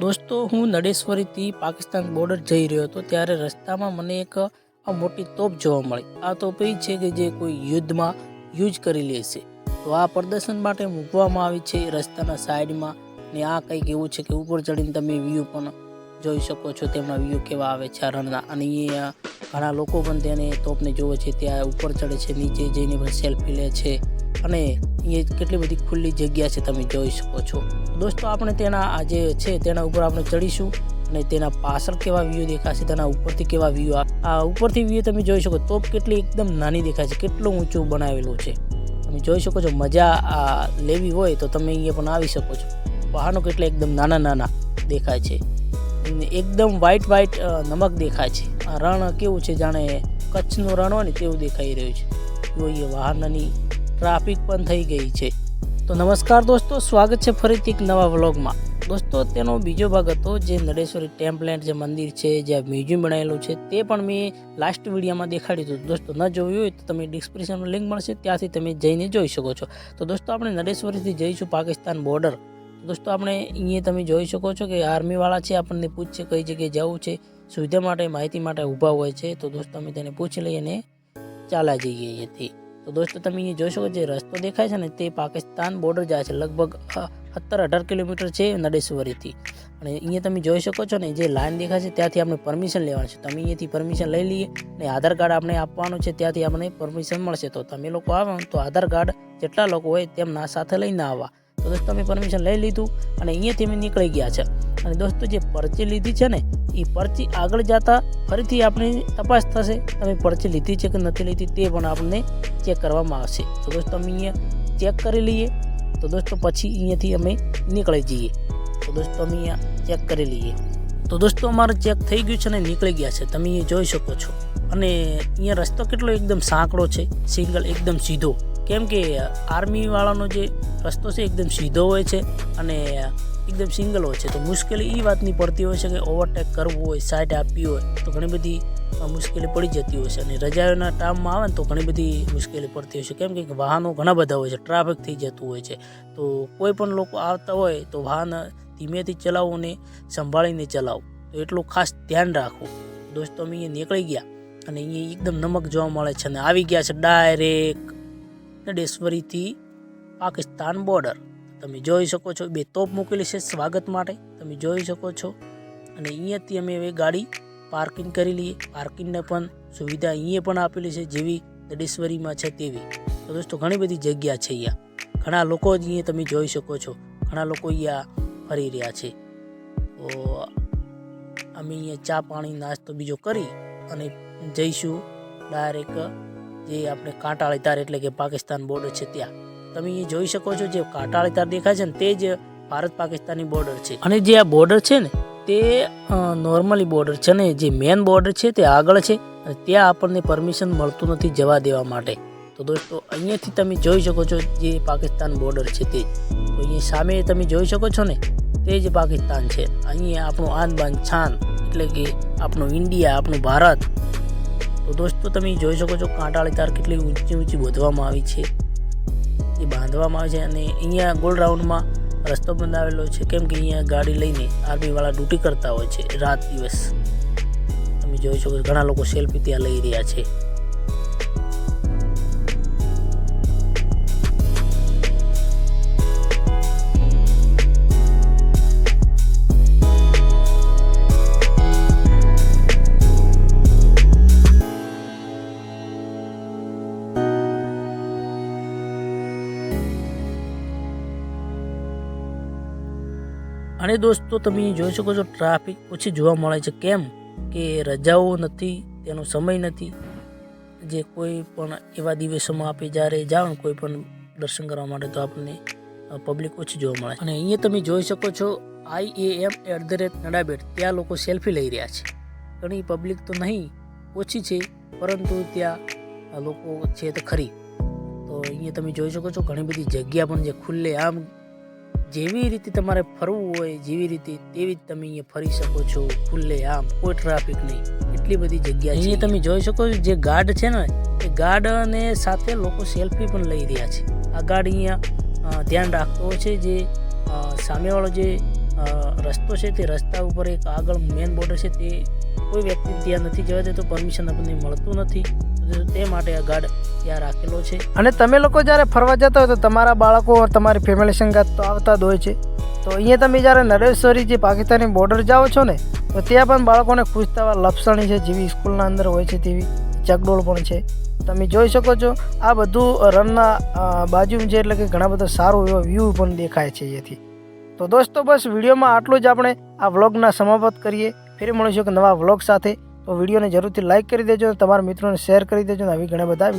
દોસ્તો, હું નડેશ્વરીથી પાકિસ્તાન બોર્ડર જઈ રહ્યો હતો ત્યારે રસ્તામાં મને એક મોટી તોપ જોવા મળી. આ તોપ એ છે કે જે કોઈ યુદ્ધમાં યુઝ કરી લેશે તો આ પ્રદર્શન માટે મૂકવામાં આવી છે રસ્તાના સાઈડમાં ને આ કંઈક એવું છે કે ઉપર ચડીને તમે વ્યૂ પણ જોઈ શકો છો તેમના વ્યૂ કેવા આવે છે રણના. અને એ ઘણા લોકો પણ તેને તોપને જોવે છે ત્યાં ઉપર ચડે છે, નીચે જઈને પણ સેલ્ફી લે છે. અને અહીંયા કેટલી બધી ખુલ્લી જગ્યા છે તમે જોઈ શકો છો. દોસ્તો, આપણે તેના આ જે છે તેના ઉપર આપણે ચડીશું અને તેના પાછળ કેવા વ્યૂ દેખાશે, તેના ઉપરથી કેવા વ્યૂ આ ઉપરથી વ્યૂ તમે જોઈ શકો તોપ કેટલી એકદમ નાની દેખાય છે, કેટલું ઊંચું બનાવેલું છે. તમે જોઈ શકો છો, મજા આ લેવી હોય તો તમે અહીંયા પણ આવી શકો છો. વાહનો કેટલા એકદમ નાના નાના દેખાય છે. એકદમ વ્હાઈટ વ્હાઈટ નમક દેખાય છે. આ રણ કેવું છે જાણે, કચ્છનું રણ હોય ને તેવું દેખાઈ રહ્યું છે. જોઈએ વાહનની ટ્રાફિક પણ થઈ ગઈ છે. તો નમસ્કાર દોસ્તો, સ્વાગત છે ફરીથી એક નવા વ્લોગમાં. દોસ્તો, તેનો બીજો ભાગ હતો જે નડેશ્વરી ટેમ્પલેન્ટ જે મંદિર છે જ્યાં મ્યુઝિયમ બનાવેલું છે, તે પણ મેં લાસ્ટ વિડીયોમાં દેખાડ્યું હતું. દોસ્તો, ન જોયું હોય તો તમે ડિસ્ક્રિપ્શનમાં લિંક મળશે, ત્યાંથી તમે જઈને જોઈ શકો છો. તો દોસ્તો, આપણે નડેશ્વરીથી જઈશું પાકિસ્તાન બોર્ડર દોસ્તો, આપણે અહીંયા તમે જોઈ શકો છો કે આર્મીવાળા છે, આપણને પૂછશે કઈ જગ્યાએ જવું છે, સુવિધા માટે, માહિતી માટે ઊભા હોય છે. તો દોસ્તો, અમે તેને પૂછી લઈએ અને ચાલ્યા જઈએ અહીંયાથી. તો દોસ્તો, તમે અહીંયા જોઈ શકો જે રસ્તો દેખાય છે ને, તે પાકિસ્તાન બોર્ડર જાય છે, લગભગ સત્તર અઢાર કિલોમીટર છે નડેશ્વરીથી. અને અહીંયા તમે જોઈ શકો છો ને, જે લાઈન દેખાય છે, ત્યાંથી આપણે પરમિશન લેવાની છે. તમે અહીંયાથી પરમિશન લઈ લઈએ અને આધાર કાર્ડ આપણે આપવાનું છે, ત્યાંથી આપણે પરમિશન મળશે. તો તમે લોકો આવો તો આધાર કાર્ડ જેટલા લોકો હોય તેમના સાથે લઈને આવવા તો દોસ્તો અમે પરમિશન લઈ લીધું અને અહીંયાથી અમે નીકળી ગયા છે. અને દોસ્તો, જે પરચી લીધી છે ને, એ પરચી આગળ જતા ફરીથી આપણી તપાસ થશે, તમે પરચી લીધી છે કે નથી લીધી તે પણ આપણને ચેક કરવામાં આવશે. તો દોસ્તો, અમે અહીંયા ચેક કરી લઈએ. તો દોસ્તો, પછી અહીંયાથી અમે નીકળી જઈએ. તો દોસ્તો, અમે અહીંયા ચેક કરી લઈએ. તો દોસ્તો, અમારું ચેક થઈ ગયું છે ને નીકળી ગયા છે. તમે અહીંયા જોઈ શકો છો. અને અહીંયા રસ્તો કેટલો એકદમ સાંકડો છે. સિંગલ એકદમ સીધો. કેમ કે આર્મીવાળાનો જે રસ્તો છે, એકદમ સીધો હોય છે અને એકદમ સિંગલ હોય છે. તો મુશ્કેલી એ વાતની પડતી હોય છે કે ઓવરટેક કરવું હોય, સાઈડ આપવી હોય, તો ઘણી બધી મુશ્કેલી પડી જતી હોય છે. અને રજાઓના ટાઈમમાં આવે ને તો ઘણી બધી મુશ્કેલી પડતી હોય છે. કેમ કે વાહનો ઘણા બધા હોય છે. ટ્રાફિક થઈ જતું હોય છે. તો કોઈ પણ લોકો આવતા હોય તો વાહન ધીમેથી ચલાવો અને સંભાળીને ચલાવો. તો એટલું ખાસ ધ્યાન રાખવું. દોસ્તો, અમે અહીંયા નીકળી ગયા અને અહીંયા એકદમ નમક જોવા મળે છે અને આવી ગયા છે ડાયરેક્ટ નડેશ્વરીથી પાકિસ્તાન બોર્ડર. તમે જોઈ શકો છો, બે તોપ મૂકેલી છે સ્વાગત માટે. તમે જોઈ શકો છો. અને અહીંયાથી અમે હવે ગાડી પાર્કિંગ કરી લઈએ. પાર્કિંગને પણ સુવિધા અહીંયા પણ આપેલી છે જેવી દડેશ્વરીમાં છે તેવી. તો દોસ્તો, ઘણી બધી જગ્યા છે અહીંયા. ઘણા લોકો જ અહીંયા તમે જોઈ શકો છો. ઘણા લોકો અહીંયા ફરી રહ્યા છે. તો અમે અહીંયા ચા પાણી નાસ્તો બીજો કરી અને જઈશું ડાયરેક્ટ જે આપણે કાંટાળી તાર એટલે કે પાકિસ્તાન બોર્ડર છે ત્યાં. તમે અહીંયા જોઈ શકો છો જે કાંટાળી તાર દેખાય છે ને તે જ ભારત પાકિસ્તાની બોર્ડર છે. અને જે આ બોર્ડર છે ને તે નોર્મલી બોર્ડર છે ને, જે મેન બોર્ડર છે તે આગળ છે અને ત્યાં આપણને પરમિશન મળતું નથી જવા દેવા માટે. તો દોસ્તો, અહીંયાથી તમે જોઈ શકો છો જે પાકિસ્તાન બોર્ડર છે તે. તો અહીંયા સામે તમે જોઈ શકો છો ને, તે જ પાકિસ્તાન છે. અહીંયા આપણું આન બાન છાન એટલે કે આપણું ઇન્ડિયા, આપણું ભારત. તો દોસ્તો, તમે જોઈ શકો છો કાંટાળી તાર કેટલી ઊંચી ઊંચી બોધવામાં આવી છે. એ બાંધવામાં આવે છે અને અહીંયા ગોલ રાઉન્ડમાં રસ્તો બંધાવેલો છે. કેમ કે અહીંયા ગાડી લઈને આર્મીવાળા ડ્યુટી કરતા હોય છે. રાત દિવસ. તમે જોઈ શકો ઘણા લોકો સેલ્ફી ત્યાં લઈ રહ્યા છે. અને દોસ્તો, તમે જોઈ શકો છો, ટ્રાફિક ઓછી જોવા મળે છે. કેમ કે રજાઓ નથી, તેનો સમય નથી. જે કોઈ પણ એવા દિવસોમાં આપણે જ્યારે જાઓ કોઈ પણ દર્શન કરવા માટે, તો આપણને પબ્લિક ઓછી જોવા મળે અને અહીંયા તમે જોઈ શકો છો I am at the rate Nadabet. ત્યાં લોકો સેલ્ફી લઈ રહ્યા છે. ઘણી પબ્લિક તો નહીં, ઓછી છે, પરંતુ ત્યાં લોકો છે તો ખરી. તો અહીંયા તમે જોઈ શકો છો, ઘણી બધી જગ્યા પણ જે ખુલ્લે આમ જેવી રીતે તમારે ફરવું હોય, જેવી રીતે તેવી જ તમે અહીંયા ફરી શકો છો, ખુલ્લે આમ, કોઈ ટ્રાફિક નહીં. એટલી બધી જગ્યા છે. તમે જોઈ શકો છો, જે ગાર્ડ છે ને, એ ગાર્ડને સાથે લોકો સેલ્ફી પણ લઈ રહ્યા છે. આ ગાર્ડ અહીંયા ધ્યાન રાખતો છે જે સામેવાળો જે રસ્તો છે તે રસ્તા ઉપર એક આગળ મેન બોર્ડર છે તે કોઈ વ્યક્તિ ત્યાં નથી જવા દેતો પરમિશન આપણને મળતું નથી. તો માટે આ ગાર્ડ ત્યાં રાખેલો છે. અને તમે લોકો જ્યારે ફરવા જતા હોય તો તમારા બાળકો તમારી ફેમિલી સંગાત તો આવતા જ હોય છે. તો અહીંયા તમે જ્યારે નરેશ્વરી જે પાકિસ્તાની બોર્ડર જાઓ છો ને, તો ત્યાં પણ બાળકોને થવા લપસણી છે જેવી સ્કૂલના અંદર હોય છે તેવી ચકડોળ પણ છે. તમે જોઈ શકો છો, આ બધું રનના બાજુ છે એટલે કે ઘણા બધા સારો એવો વ્યૂ પણ દેખાય છે અહીંયાથી. તો દોસ્તો બસ વિડીયોમાં આટલું જ આપણે આ વ્લોગના સમાપ્ત કરીએ. ફરી મળીશું એક નવા વ્લોગ સાથે. તો વિડીયોને જરૂરથી લાઇક કરી દેજો, તમારા મિત્રોને શેર કરી દેજો અને આવી ઘણા બધા